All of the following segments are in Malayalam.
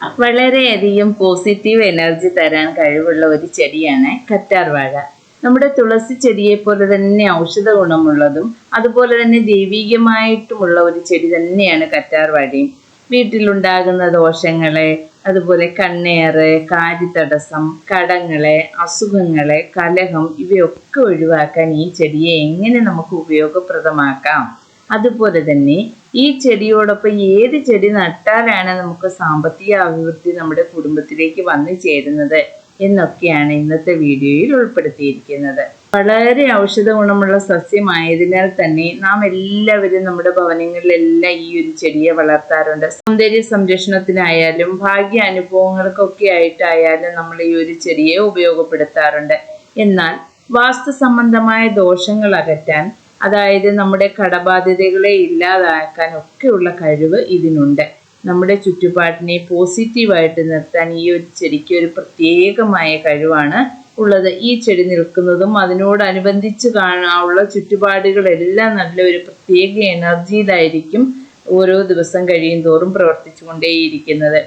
വളരെയധികം പോസിറ്റീവ് എനർജി തരാൻ കഴിവുള്ള ഒരു ചെടിയാണ് കറ്റാർ വാഴ നമ്മുടെ തുളസി ചെടിയെ പോലെ തന്നെ ഔഷധ ഗുണമുള്ളതും അതുപോലെ തന്നെ ദൈവികമായിട്ടുമുള്ള ഒരു ചെടി തന്നെയാണ് കറ്റാർ വാഴയും വീട്ടിലുണ്ടാകുന്ന ദോഷങ്ങളെ അതുപോലെ കണ്ണേറ് കാര്യതടസ്സം കടങ്ങളെ അസുഖങ്ങളെ കലഹം ഇവയൊക്കെ ഒഴിവാക്കാൻ ഈ ചെടിയെ എങ്ങനെ നമുക്ക് ഉപയോഗപ്രദമാക്കാം? അതുപോലെ തന്നെ ഈ ചെടിയോടൊപ്പം ഏത് ചെടി നട്ടാലാണ് നമുക്ക് സാമ്പത്തിക അഭിവൃദ്ധി നമ്മുടെ കുടുംബത്തിലേക്ക് വന്നു ചേരുന്നത് എന്നൊക്കെയാണ് ഇന്നത്തെ വീഡിയോയിൽ ഉൾപ്പെടുത്തിയിരിക്കുന്നത്. വളരെ ഔഷധ ഗുണമുള്ള സസ്യമായതിനാൽ തന്നെ നാം എല്ലാവരും നമ്മുടെ ഭവനങ്ങളിലെല്ലാം ഈ ഒരു ചെടിയെ വളർത്താറുണ്ട്. സൗന്ദര്യ സംരക്ഷണത്തിനായാലും ഭാഗ്യ അനുഭവങ്ങൾക്കൊക്കെ ആയിട്ടായാലും നമ്മൾ ഈ ഒരു ചെടിയെ ഉപയോഗപ്പെടുത്താറുണ്ട്. എന്നാൽ വാസ്തു സംബന്ധമായ ദോഷങ്ങൾ അകറ്റാൻ അതായത് നമ്മുടെ കടബാധ്യതകളെ ഇല്ലാതാക്കാൻ ഒക്കെയുള്ള കഴിവ് ഇതിനുണ്ട്. നമ്മുടെ ചുറ്റുപാടിനെ പോസിറ്റീവായിട്ട് നിർത്താൻ ഈ ഒരു ചെടിക്ക് ഒരു പ്രത്യേകമായ കഴിവാണ് ഉള്ളത്. ഈ ചെടി നിൽക്കുന്നതും അതിനോടനുബന്ധിച്ച് കാണാനുള്ള ചുറ്റുപാടുകളെല്ലാം നല്ല ഒരു പ്രത്യേക എനർജിയിലായിരിക്കും ഓരോ ദിവസം കഴിയും തോറും പ്രവർത്തിച്ചു കൊണ്ടേയിരിക്കുന്നത്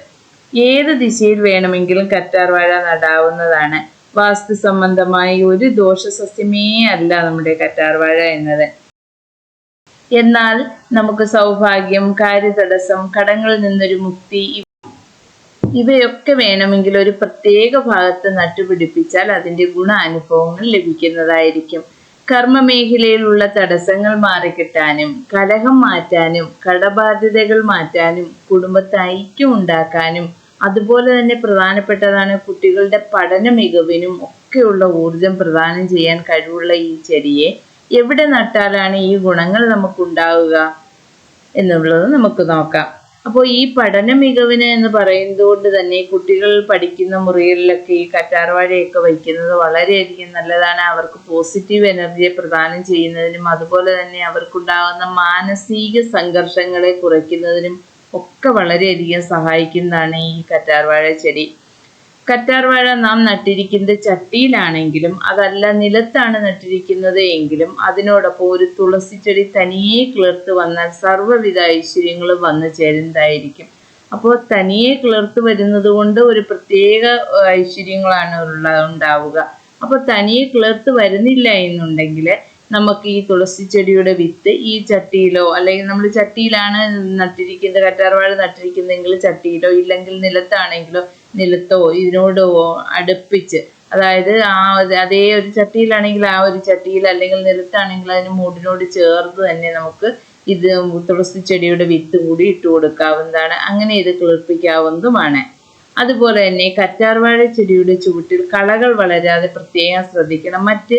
ഏത് ദിശയിൽ വേണമെങ്കിലും കറ്റാർവാഴ നടാവുന്നതാണ്. വാസ്തു സംബന്ധമായി ഒരു ദോഷസസ്യമേ അല്ല നമ്മുടെ കറ്റാർവാഴ എന്നത്. എന്നാൽ നമുക്ക് സൗഭാഗ്യം കാര്യതടസ്സം കടങ്ങളിൽ നിന്നൊരു മുക്തി ഇവയൊക്കെ വേണമെങ്കിൽ ഒരു പ്രത്യേക ഭാഗത്ത് നട്ടുപിടിപ്പിച്ചാൽ അതിന്റെ ഗുണാനുഭവങ്ങൾ ലഭിക്കുന്നതായിരിക്കും. കർമ്മമേഖലയിലുള്ള തടസ്സങ്ങൾ മാറിക്കിട്ടാനും കലഹം മാറ്റാനും കടബാധ്യതകൾ മാറ്റാനും കുടുംബത്തെ ഐക്യം ഉണ്ടാക്കാനും അതുപോലെ തന്നെ പ്രധാനപ്പെട്ടതാണ് കുട്ടികളുടെ പഠന മികവിനും ഒക്കെയുള്ള ഊർജം പ്രദാനം ചെയ്യാൻ കഴിവുള്ള ഈ ചെടിയെ എവിടെ നട്ടാലാണ് ഈ ഗുണങ്ങൾ നമുക്കുണ്ടാവുക എന്നുള്ളത് നമുക്ക് നോക്കാം. അപ്പോൾ ഈ പഠന മികവിന് എന്ന് പറയുന്നതുകൊണ്ട് തന്നെ കുട്ടികൾ പഠിക്കുന്ന മുറികളിലൊക്കെ ഈ കറ്റാർവാഴയൊക്കെ വയ്ക്കുന്നത് വളരെയധികം നല്ലതാണ്. അവർക്ക് പോസിറ്റീവ് എനർജിയെ പ്രദാനം ചെയ്യുന്നതിനും അതുപോലെ തന്നെ അവർക്കുണ്ടാകുന്ന മാനസിക സംഘർഷങ്ങളെ കുറയ്ക്കുന്നതിനും ഒക്കെ വളരെയധികം സഹായിക്കുന്നതാണ് ഈ കറ്റാർവാഴ ചെടി. കറ്റാർവാഴ നാം നട്ടിരിക്കുന്നത് ചട്ടിയിലാണെങ്കിലും അതല്ല നിലത്താണ് നട്ടിരിക്കുന്നത് എങ്കിലും അതിനോടൊപ്പം ഒരു തുളസി ചെടി തനിയെ കിളിർത്ത് വന്നാൽ സർവവിധ ഐശ്വര്യങ്ങളും വന്നു ചേരുന്നതായിരിക്കും. അപ്പോൾ തനിയെ കിളിർത്ത് വരുന്നത് കൊണ്ട് ഒരു പ്രത്യേക ഐശ്വര്യങ്ങളാണ് ഉണ്ടാവുക. അപ്പോൾ തനിയെ കിളിർത്ത് വരുന്നില്ല എന്നുണ്ടെങ്കിൽ നമുക്ക് ഈ തുളസി ചെടിയുടെ വിത്ത് ഈ ചട്ടിയിലോ അല്ലെങ്കിൽ നമ്മൾ ചട്ടിയിലാണ് നട്ടിരിക്കുന്നത് കറ്റാർവാഴ നട്ടിരിക്കുന്നതെങ്കിൽ ചട്ടിയിലോ ഇല്ലെങ്കിൽ നിലത്താണെങ്കിലോ നിലത്തോ ഇതിനോടോ അടുപ്പിച്ച് അതായത് ആ അതേ ഒരു ചട്ടിയിലാണെങ്കിൽ ആ ഒരു ചട്ടിയിൽ അല്ലെങ്കിൽ നിലത്താണെങ്കിൽ അതിന് മൂടിനോട് ചേർത്ത് തന്നെ നമുക്ക് ഇത് തുളസി ചെടിയുടെ വിത്ത് കൂടി ഇട്ട് കൊടുക്കാവുന്നതാണ്. അങ്ങനെ ഇത് കിളിർപ്പിക്കാവുന്നതുമാണ്. അതുപോലെ തന്നെ കറ്റാർവാഴ ചെടിയുടെ ചുവട്ടിൽ കളകൾ വളരാതെ പ്രത്യേകം ശ്രദ്ധിക്കണം. മറ്റ്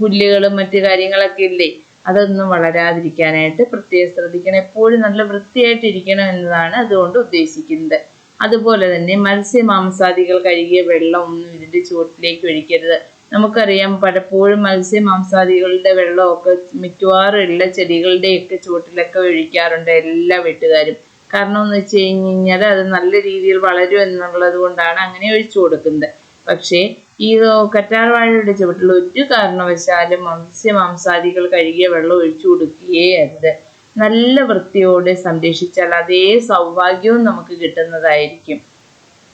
പുല്ലുകളും മറ്റു കാര്യങ്ങളൊക്കെ ഇല്ലേ? അതൊന്നും വളരാതിരിക്കാനായിട്ട് പ്രത്യേകം ശ്രദ്ധിക്കണം. എപ്പോഴും നല്ല വൃത്തിയായിട്ടിരിക്കണം എന്നതാണ് അതുകൊണ്ട് ഉദ്ദേശിക്കുന്നത്. അതുപോലെ തന്നെ മത്സ്യ മാംസാദികൾ കഴുകിയ വെള്ളം ഒന്നും ഇതിന്റെ ചുവട്ടിലേക്ക് ഒഴിക്കരുത്. നമുക്കറിയാം പലപ്പോഴും മത്സ്യ മത്സ്യമാംസാദികളുടെ വെള്ളമൊക്കെ മിക്കവാറും ഉള്ള ചെടികളുടെയൊക്കെ ചുവട്ടിലൊക്കെ ഒഴിക്കാറുണ്ട് എല്ലാ വീട്ടുകാരും. കാരണം എന്ന് വെച്ച് കഴിഞ്ഞാൽ അത് നല്ല രീതിയിൽ വളരും എന്നുള്ളത് കൊണ്ടാണ് അങ്ങനെ ഒഴിച്ചു കൊടുക്കുന്നത്. പക്ഷേ ഈ കറ്റാർവാഴയുടെ ചുവട്ടിൽ ഒരു കാരണവശാലും മത്സ്യമാംസാദികൾ കഴുകിയ വെള്ളം ഒഴിച്ചു കൊടുക്കുകയേ അരുത്. നല്ല വൃത്തിയോടെ സംരക്ഷിച്ചാൽ അതേ സൗഭാഗ്യവും നമുക്ക് കിട്ടുന്നതായിരിക്കും.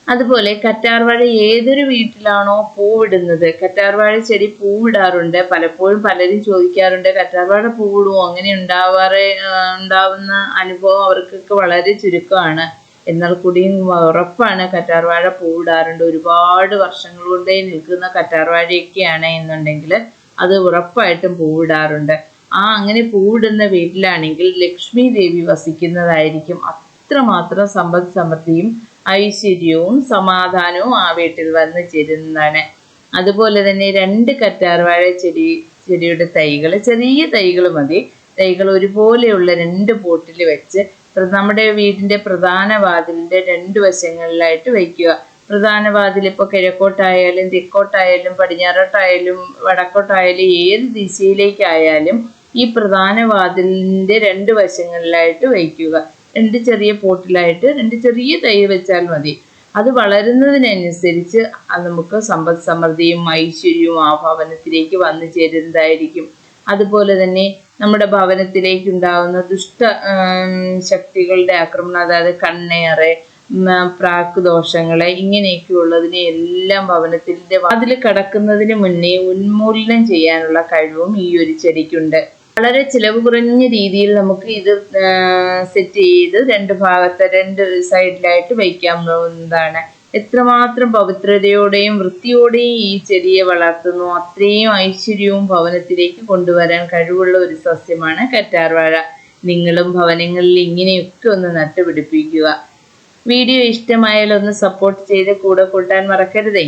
അതുപോലെ കറ്റാർവാഴ ഏതൊരു വീട്ടിലാണോ പൂവിടുന്നത്? കറ്റാർവാഴ ചെടി പൂവിടാറുണ്ട്. പലപ്പോഴും പലരും ചോദിക്കാറുണ്ട് കറ്റാർവാഴ പൂവിടുമോ അങ്ങനെ ഉണ്ടാവാറ് ഉണ്ടാവുന്ന അനുഭവം അവർക്കൊക്കെ വളരെ ചുരുക്കമാണ്. എന്നാൽ കൂടിയും ഉറപ്പാണ് കറ്റാർവാഴ പൂവിടാറുണ്ട്. ഒരുപാട് വർഷങ്ങൾ കൊണ്ടേ നിൽക്കുന്ന കറ്റാർവാഴയൊക്കെയാണ് എന്നുണ്ടെങ്കിൽ അത് ഉറപ്പായിട്ടും പൂവിടാറുണ്ട്. ആ അങ്ങനെ പൂവിടുന്ന വീട്ടിലാണെങ്കിൽ ലക്ഷ്മി ദേവി വസിക്കുന്നതായിരിക്കും അത്രമാത്രം സമ്പദ് സമൃദ്ധിയും ഐശ്വര്യവും സമാധാനവും ആ വീട്ടിൽ വന്ന് ചേരുന്നതാണ്. അതുപോലെ തന്നെ രണ്ട് കറ്റാർവാഴ ചെടി ചെടിയുടെ തൈകൾ ചെറിയ തൈകൾ മതി. തൈകൾ ഒരുപോലെയുള്ള രണ്ട് പോട്ടിൽ വെച്ച് നമ്മുടെ വീടിന്റെ പ്രധാന വാതിലിന്റെ രണ്ട് വശങ്ങളിലായിട്ട് വയ്ക്കുക. പ്രധാന വാതിൽ ഇപ്പോൾ കിഴക്കോട്ടായാലും തെക്കോട്ടായാലും പടിഞ്ഞാറോട്ടായാലും വടക്കോട്ടായാലും ഏത് ദിശയിലേക്കായാലും ഈ പ്രധാന വാതിലിന്റെ രണ്ട് വശങ്ങളിലായിട്ട് വയ്ക്കുക. രണ്ട് ചെറിയ പോട്ടിലായിട്ട് രണ്ട് ചെറിയ തൈ വെച്ചാൽ മതി. അത് വളരുന്നതിനനുസരിച്ച് നമുക്ക് സമ്പദ് സമൃദ്ധിയും ഐശ്വര്യവും ആഭാവനത്തിലേക്ക് ഭവനത്തിലേക്ക് വന്നു ചേരുന്നതായിരിക്കും. അതുപോലെ തന്നെ നമ്മുടെ ഭവനത്തിലേക്ക് ഉണ്ടാകുന്ന ദുഷ്ട ശക്തികളുടെ ആക്രമണം അതായത് കണ്ണേറ് ഉം, പ്രാക്ക് ദോഷങ്ങളെ ഇങ്ങനെയൊക്കെ ഉള്ളതിനെ എല്ലാം ഭവനത്തിന്റെ അതിൽ കടക്കുന്നതിന് മുന്നേ ഉന്മൂലനം ചെയ്യാനുള്ള കഴിവും ഈ ഒരു ചെടിക്കുണ്ട്. വളരെ ചിലവ് കുറഞ്ഞ രീതിയിൽ നമുക്ക് ഇത് സെറ്റ് ചെയ്ത് രണ്ട് ഭാഗത്തെ രണ്ട് സൈഡിലായിട്ട് വയ്ക്കാവുന്നതാണ് എത്രമാത്രം പവിത്രതയോടെയും വൃത്തിയോടെയും ഈ ചെടിയെ വളർത്തുന്നു അത്രയും ഐശ്വര്യവും ഭവനത്തിലേക്ക് കൊണ്ടുവരാൻ കഴിവുള്ള ഒരു സസ്യമാണ് കറ്റാർവാഴ. നിങ്ങളും ഭവനങ്ങളിൽ ഇങ്ങനെയൊക്കെ ഒന്ന് നട്ടുപിടിപ്പിക്കുക. വീഡിയോ ഇഷ്ടമായാൽ ഒന്ന് സപ്പോർട്ട് ചെയ്ത് കൂടെ കൂട്ടാൻ മറക്കരുതേ.